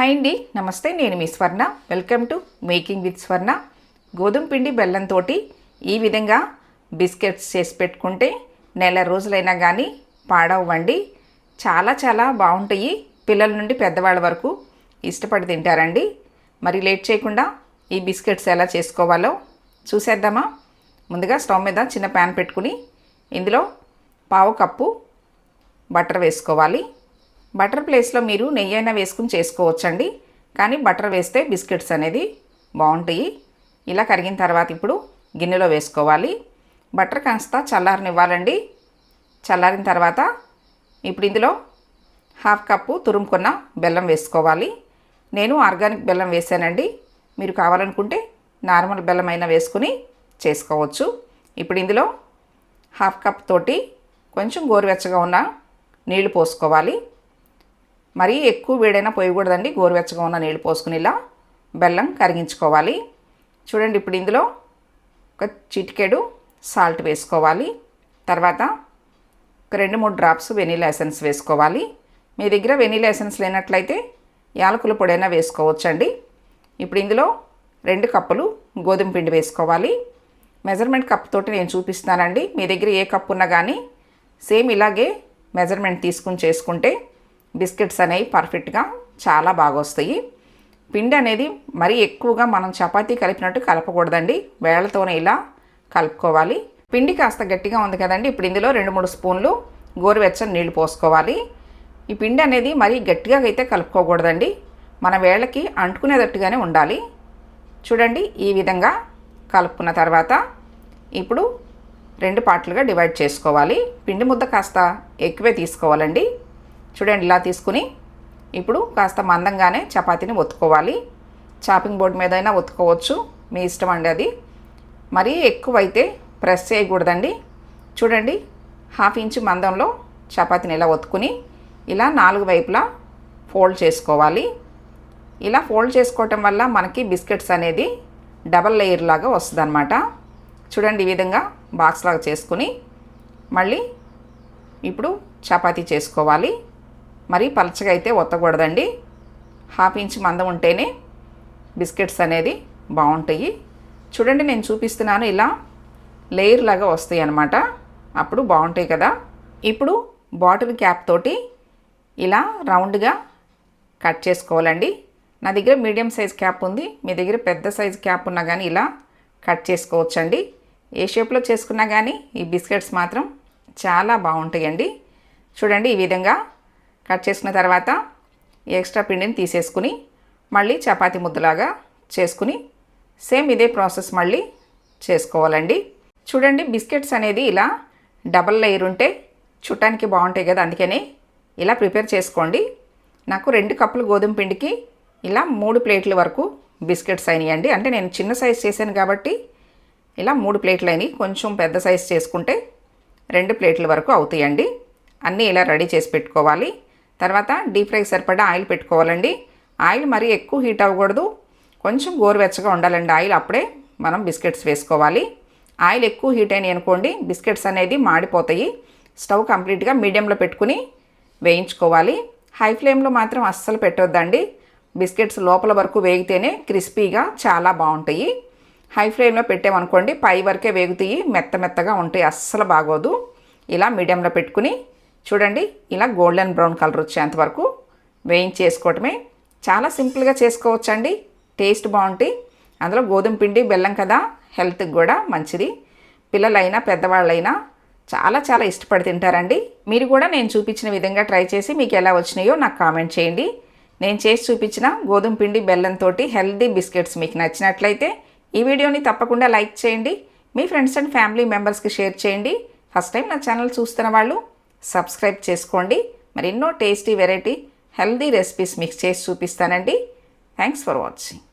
Hi అండి నమస్తే నేను మీ Swarna. Welcome to making with Swarna గోధుమ పిండి బెల్లంతో ఈ విధంగా బిస్కెట్స్ చేసి పెట్టుకుంటే నెల రోజులైనా కానీ పాడవ్వండి. చాలా చాలా బాగుంటాయి. పిల్లల నుండి పెద్దవాళ్ళ వరకు ఇష్టపడి తింటారండి. మరి లేట్ చేయకుండా ఈ బిస్కెట్స్ ఎలా చేసుకోవాలో చూసేద్దామా? ముందుగా స్టవ్ మీద చిన్న ప్యాన్ పెట్టుకుని ఇందులో పావు కప్పు బటర్ వేసుకోవాలి. బటర్ ప్లేస్లో మీరు నెయ్యి అయినా వేసుకుని చేసుకోవచ్చండి. కానీ బటర్ వేస్తే బిస్కెట్స్ అనేది బాగుంటాయి. ఇలా కరిగిన తర్వాత ఇప్పుడు గిన్నెలో వేసుకోవాలి. బటర్ కాస్త చల్లారనివ్వాలండి. చల్లారిన తర్వాత ఇప్పుడు ఇందులో హాఫ్ కప్పు తురుముకున్న బెల్లం వేసుకోవాలి. నేను ఆర్గానిక్ బెల్లం వేసానండి. మీరు కావాలనుకుంటే నార్మల్ బెల్లం అయినా వేసుకుని చేసుకోవచ్చు. ఇప్పుడు ఇందులో హాఫ్ కప్ తోటి కొంచెం గోరువెచ్చగా ఉన్న నీళ్ళు పోసుకోవాలి. మరీ ఎక్కువ వేడైనా పోయకూడదండి. గోరువెచ్చగా ఉన్న నీళ్ళు పోసుకుని ఇలా బెల్లం కరిగించుకోవాలి. చూడండి ఇప్పుడు ఇందులో ఒక చిటికెడు సాల్ట్ వేసుకోవాలి. తర్వాత ఒక రెండు మూడు డ్రాప్స్ వెనీలా ఎసెన్స్ వేసుకోవాలి. మీ దగ్గర వెనీలా ఎసెన్స్ లేనట్లయితే యాలకుల పొడైనా వేసుకోవచ్చండి. ఇప్పుడు ఇందులో రెండు కప్పులు గోధుమ పిండి వేసుకోవాలి. మెజర్మెంట్ కప్ తోటి నేను చూపిస్తానండి మీ దగ్గర ఏ కప్పు ఉన్నా కానీ సేమ్ ఇలాగే మెజర్మెంట్ తీసుకుని చేసుకుంటే బిస్కెట్స్ అనేవి పర్ఫెక్ట్గా చాలా బాగా వస్తాయి పిండి అనేది మరీ ఎక్కువగా మనం చపాతీ కలిపినట్టు కలపకూడదండి. వేళ్ళతోనే ఇలా కలుపుకోవాలి. పిండి కాస్త గట్టిగా ఉంది కదండి. ఇప్పుడు ఇందులో రెండు మూడు స్పూన్లు గోరువెచ్చని నీళ్ళు పోసుకోవాలి. ఈ పిండి అనేది మరీ గట్టిగా అయితే కలుపుకోకూడదండి. మన వేళ్ళకి అంటుకునేటట్టుగానే ఉండాలి. చూడండి ఈ విధంగా కలుపుకున్న తర్వాత ఇప్పుడు రెండు పార్ట్లుగా డివైడ్ చేసుకోవాలి. పిండి ముద్ద కాస్త ఎక్కువే తీసుకోవాలండి. చూడండి ఇలా తీసుకుని ఇప్పుడు కాస్త మందంగానే చపాతీని ఒత్తుకోవాలి. చాపింగ్ బోర్డు మీద అయినా ఒత్తుకోవచ్చు. మీ ఇష్టం అండి అది. మరీ ఎక్కువైతే ప్రెస్ చేయకూడదండి. చూడండి హాఫ్ ఇంచ్ మందంలో చపాతీని ఇలా ఒత్తుకుని ఇలా నాలుగు వైపులా ఫోల్డ్ చేసుకోవాలి. ఇలా ఫోల్డ్ చేసుకోవటం వల్ల మనకి బిస్కెట్స్ అనేది డబల్ లేయర్ లాగా వస్తుంది అనమాట చూడండి ఈ విధంగా బాక్స్ లాగా చేసుకుని మళ్ళీ ఇప్పుడు చపాతీ చేసుకోవాలి. మరీ పలచగా అయితే ఒత్తకూడదండి. హాఫ్ ఇంచ్ మందం ఉంటేనే బిస్కెట్స్ అనేది బాగుంటాయి. చూడండి నేను చూపిస్తున్నాను ఇలా లేయర్ లాగా వస్తాయి అన్నమాట. అప్పుడు బాగుంటాయి కదా. ఇప్పుడు బాటిల్ క్యాప్ తోటి ఇలా రౌండ్గా కట్ చేసుకోవాలండి. నా దగ్గర మీడియం సైజ్ క్యాప్ ఉంది. మీ దగ్గర పెద్ద సైజ్ క్యాప్ ఉన్నా కానీ ఇలా కట్ చేసుకోవచ్చండి. ఏ షేప్లో చేసుకున్నా కానీ ఈ బిస్కెట్స్ మాత్రం చాలా బాగుంటాయండి. చూడండి ఈ విధంగా కట్ చేసుకున్న తర్వాత ఎక్స్ట్రా పిండిని తీసేసుకుని మళ్ళీ చపాతి ముద్దలాగా చేసుకుని సేమ్ ఇదే ప్రాసెస్ మళ్ళీ చేసుకోవాలండి. చూడండి బిస్కెట్స్ అనేది ఇలా డబల్ లేయర్ ఉంటే చుట్టానికి బాగుంటాయి కదా అందుకని ఇలా ప్రిపేర్ చేసుకోండి. నాకు రెండు కప్పులు గోధుమ పిండికి ఇలా మూడు ప్లేట్ల వరకు బిస్కెట్స్ అయినాయండి. అంటే నేను చిన్న సైజ్ చేశాను కాబట్టి ఇలా మూడు ప్లేట్లు అయినాయి. కొంచెం పెద్ద సైజ్ చేసుకుంటే రెండు ప్లేట్ల వరకు అవుతాయండి. అన్నీ ఇలా రెడీ చేసి పెట్టుకోవాలి. తర్వాత డీప్ ఫ్రై సరిపడా ఆయిల్ పెట్టుకోవాలండి. ఆయిల్ మరీ ఎక్కువ హీట్ అవ్వకూడదు. కొంచెం గోరువెచ్చగా ఉండాలండి ఆయిల్. అప్పుడే మనం బిస్కెట్స్ వేసుకోవాలి. ఆయిల్ ఎక్కువ హీట్ అయినాయి అనుకోండి బిస్కెట్స్ అనేది మాడిపోతాయి. స్టవ్ కంప్లీట్గా మీడియంలో పెట్టుకుని వేయించుకోవాలి. హై ఫ్లేమ్లో మాత్రం అస్సలు పెట్టొద్దండి. బిస్కెట్స్ లోపల వరకు వేగితేనే క్రిస్పీగా చాలా బాగుంటాయి. హై ఫ్లేమ్లో పెట్టామనుకోండి పై వరకే వేగుతాయి. మెత్త మెత్తగా ఉంటాయి. అస్సలు బాగోదు. ఇలా మీడియంలో పెట్టుకుని చూడండి ఇలా గోల్డెన్ బ్రౌన్ కలర్ వచ్చేంత వరకు వేయించేసుకోవటమే. చాలా సింపుల్గా చేసుకోవచ్చండి. టేస్ట్ బాగుంటాయి అందులో గోధుమ పిండి బెల్లం కదా హెల్త్కి కూడా మంచిది. పిల్లలైనా పెద్దవాళ్ళైనా చాలా చాలా ఇష్టపడి తింటారండి. మీరు కూడా నేను చూపించిన విధంగా ట్రై చేసి మీకు ఎలా వచ్చినాయో నాకు కామెంట్ చేయండి. నేను చేసి చూపించిన గోధుమ పిండి బెల్లంతో హెల్దీ బిస్కెట్స్ మీకు నచ్చినట్లయితే ఈ వీడియోని తప్పకుండా లైక్ చేయండి. మీ ఫ్రెండ్స్ అండ్ ఫ్యామిలీ మెంబర్స్కి షేర్ చేయండి. ఫస్ట్ టైం నా ఛానల్ చూస్తున్న వాళ్ళు సబ్స్క్రైబ్ చేసుకోండి. మరి ఎన్నో టేస్టీ వెరైటీ హెల్దీ రెసిపీస్ మీకు చేసి చూపిస్తానండి. Thanks for watching